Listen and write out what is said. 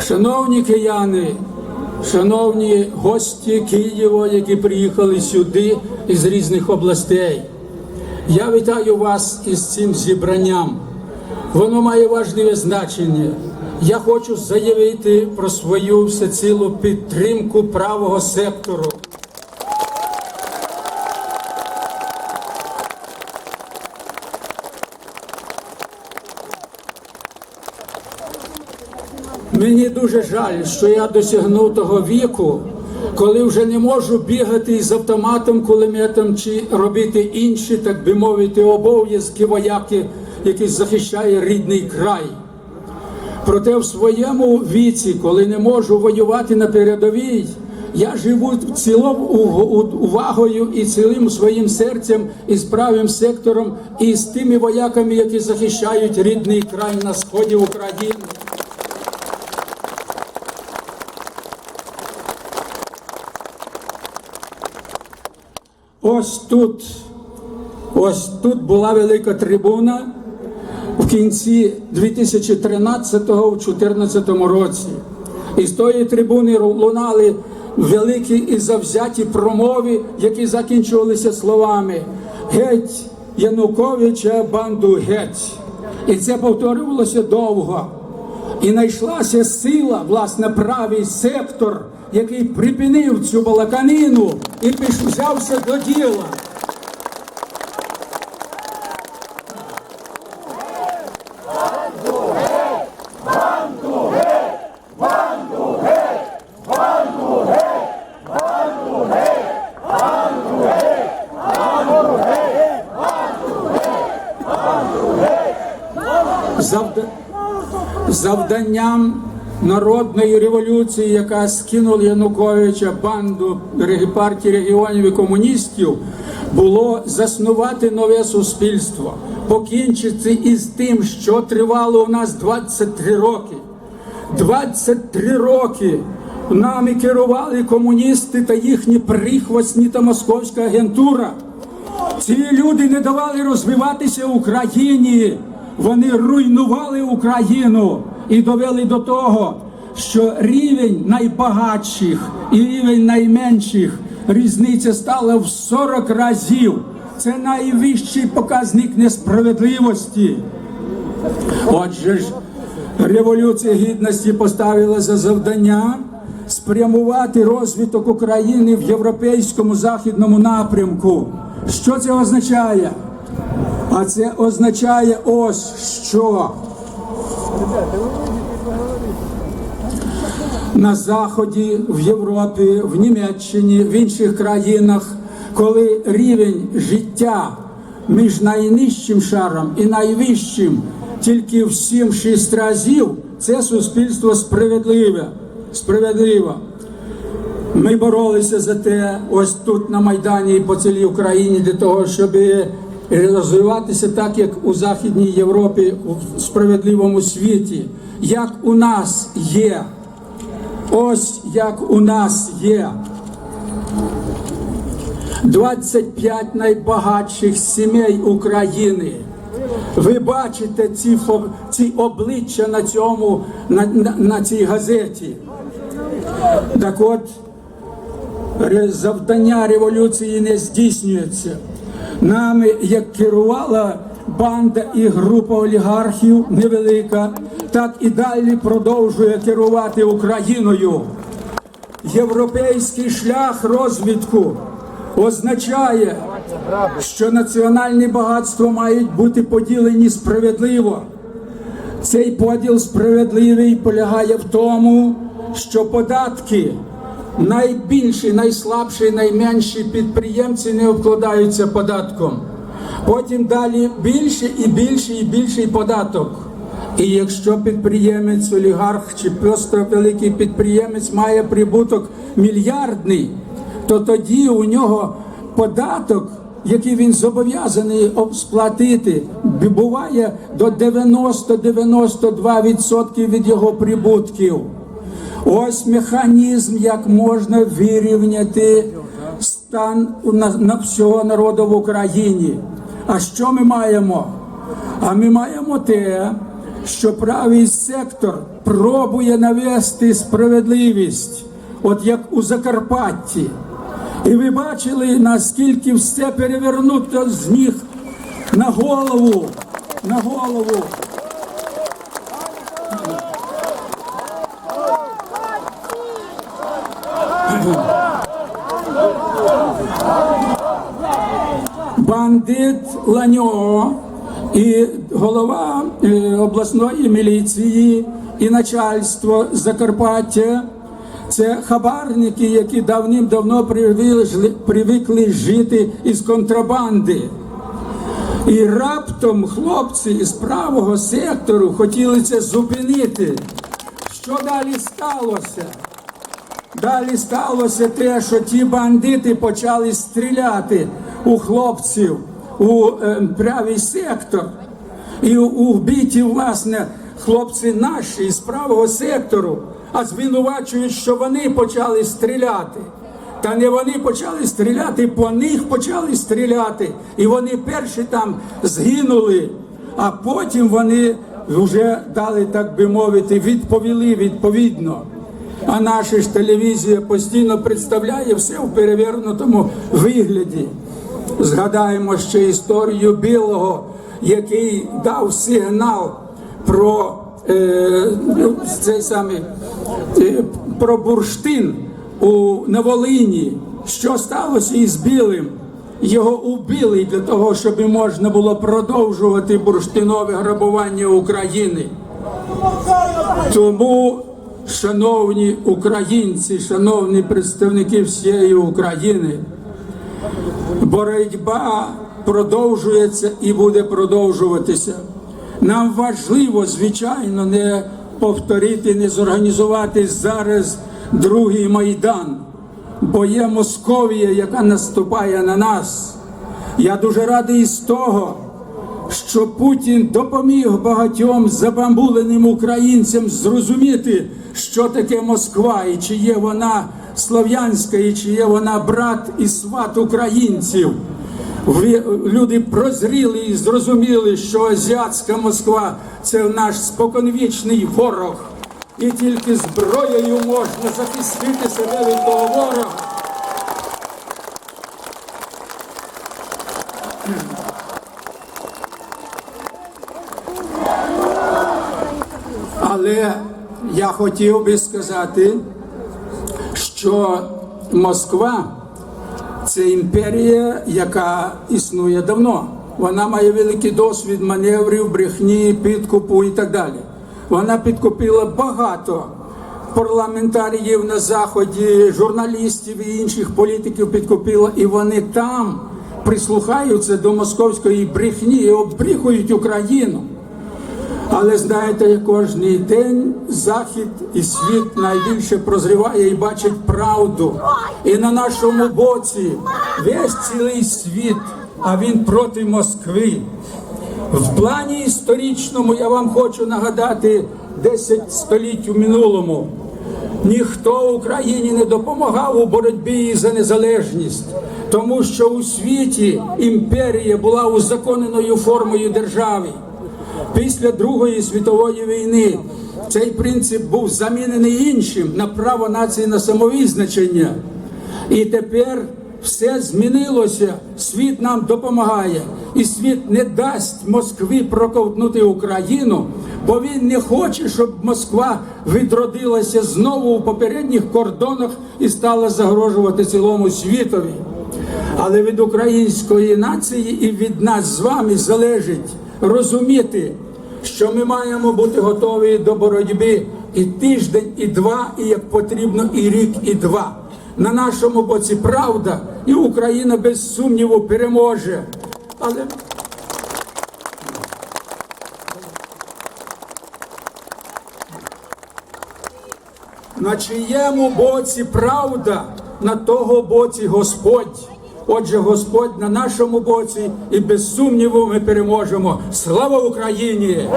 Шановні кияни, шановні гості Києва, які приїхали сюди із різних областей, я вітаю вас із цим зібранням. Воно має важливе значення. Я хочу заявити про свою всецілу підтримку правого сектору. Дуже жаль, що я досягнув того віку, коли вже не можу бігати із автоматом, кулеметом чи робити інші, так би мовити, обов'язки вояки, який захищає рідний край. Проте в своєму віці, коли не можу воювати на передовій, я живу цілом увагою і цілим своїм серцем і з правим сектором, і з тими вояками, які захищають рідний край на сході України. Ось тут, ось тут була велика трибуна в кінці 2013-2014 році. І з тої трибуни лунали великі і завзяті промови, які закінчувалися словами Геть Януковича банду геть. І це повторювалося довго. І знайшлася сила, власне, правий сектор, який припинив цю балаканину і взявся до діла. Завданням народної революції, яка скинула Януковича банду партії регіонів і комуністів, було заснувати нове суспільство, покінчити із тим, що тривало у нас 23 роки. 23 роки нами керували комуністи та їхні прихвостні та московська агентура. Ці люди не давали розвиватися Україні. Вони руйнували Україну і довели до того, що рівень найбагатших і рівень найменших різниця стала в 40 разів. Це найвищий показник несправедливості. Отже ж, Революція Гідності поставила за завдання спрямувати розвиток України в європейському західному напрямку. Що це означає? А це означає ось що. На Заході, в Європі, в Німеччині, в інших країнах, коли рівень життя між найнижчим шаром і найвищим тільки в 7-6 разів, це суспільство справедливе. справедливе. Ми боролися за те, ось тут на Майдані і по цілій Україні для того, щоб розвиватися так, як у Західній Європі, у справедливому світі, як у нас є. Ось як у нас є. 25 найбагатших сімей України. Ви бачите ці, ці обличчя на цьому на, на, на цій газеті. Так от завдання революції не здійснюється. Нами, як керувала банда і група олігархів невелика, так і далі продовжує керувати Україною. Європейський шлях розвитку означає, що національні багатства мають бути поділені справедливо. Цей поділ справедливий полягає в тому, що податки найбільші, найслабші, найменші підприємці не обкладаються податком. Потім далі більше і більший і більший податок. І якщо підприємець, олігарх чи просто великий підприємець має прибуток мільярдний, то тоді у нього податок, який він зобов'язаний сплатити, буває до 90-92% від його прибутків. Ось механізм, як можна вирівняти стан на, всього народу в Україні. А що ми маємо? А ми маємо те, що правий сектор пробує навести справедливість, от як у Закарпатті. І ви бачили, наскільки все перевернуто з ніг на голову, на голову. Бандит Ланьо і голова е, обласної міліції і начальство Закарпаття. Це хабарники, які давним-давно привикли, жити із контрабанди. І раптом хлопці з правого сектору хотіли це зупинити. Що далі сталося? Далі сталося те, що ті бандити почали стріляти у хлопців у е, правий сектор. І у- убиті, власне, хлопці наші з правого сектору, а звинувачують, що вони почали стріляти. Та не вони почали стріляти, по них почали стріляти. І вони перші там згинули, а потім вони вже дали, так би мовити, відповіли відповідно. А наша ж телевізія постійно представляє все в перевернутому вигляді. Згадаємо ще історію білого, який дав сигнал про е, ну, цей самий е, про бурштин у на Волині. Що сталося із білим? Його убили для того, щоб можна було продовжувати бурштинове грабування України. Тому, шановні українці, шановні представники всієї України, боротьба продовжується і буде продовжуватися. Нам важливо, звичайно, не повторити, не зорганізувати зараз другий майдан, бо є Московія, яка наступає на нас. Я дуже радий з того, що Путін допоміг багатьом забамбуленим українцям зрозуміти, що таке Москва, і чи є вона слов'янська, і чи є вона брат і сват українців. Люди прозріли і зрозуміли, що азіатська Москва це наш споконвічний ворог, і тільки зброєю можна захистити себе від того ворога. Але я хотів би сказати, що Москва це імперія, яка існує давно. Вона має великий досвід маневрів, брехні, підкупу і так далі. Вона підкупила багато парламентаріїв на заході, журналістів і інших політиків підкупила, і вони там прислухаються до московської брехні і оббріхують Україну. Але знаєте, кожний день захід і світ найбільше прозріває і бачить правду. І на нашому боці весь цілий світ, а він проти Москви. В плані історичному я вам хочу нагадати 10 століть у минулому. Ніхто Україні не допомагав у боротьбі за незалежність, тому що у світі імперія була узаконеною формою держави. Після Другої світової війни цей принцип був замінений іншим на право нації на самовизначення. І тепер все змінилося. Світ нам допомагає, і світ не дасть Москві проковтнути Україну, бо він не хоче, щоб Москва відродилася знову у попередніх кордонах і стала загрожувати цілому світові. Але від української нації і від нас з вами залежить розуміти, що ми маємо бути готові до боротьби і тиждень, і два, і як потрібно, і рік, і два. На нашому боці правда, і Україна без сумніву переможе. Але на чиєму боці правда, на того боці Господь. Отже, Господь на нашому боці, і без сумніву ми переможемо. Слава Україні!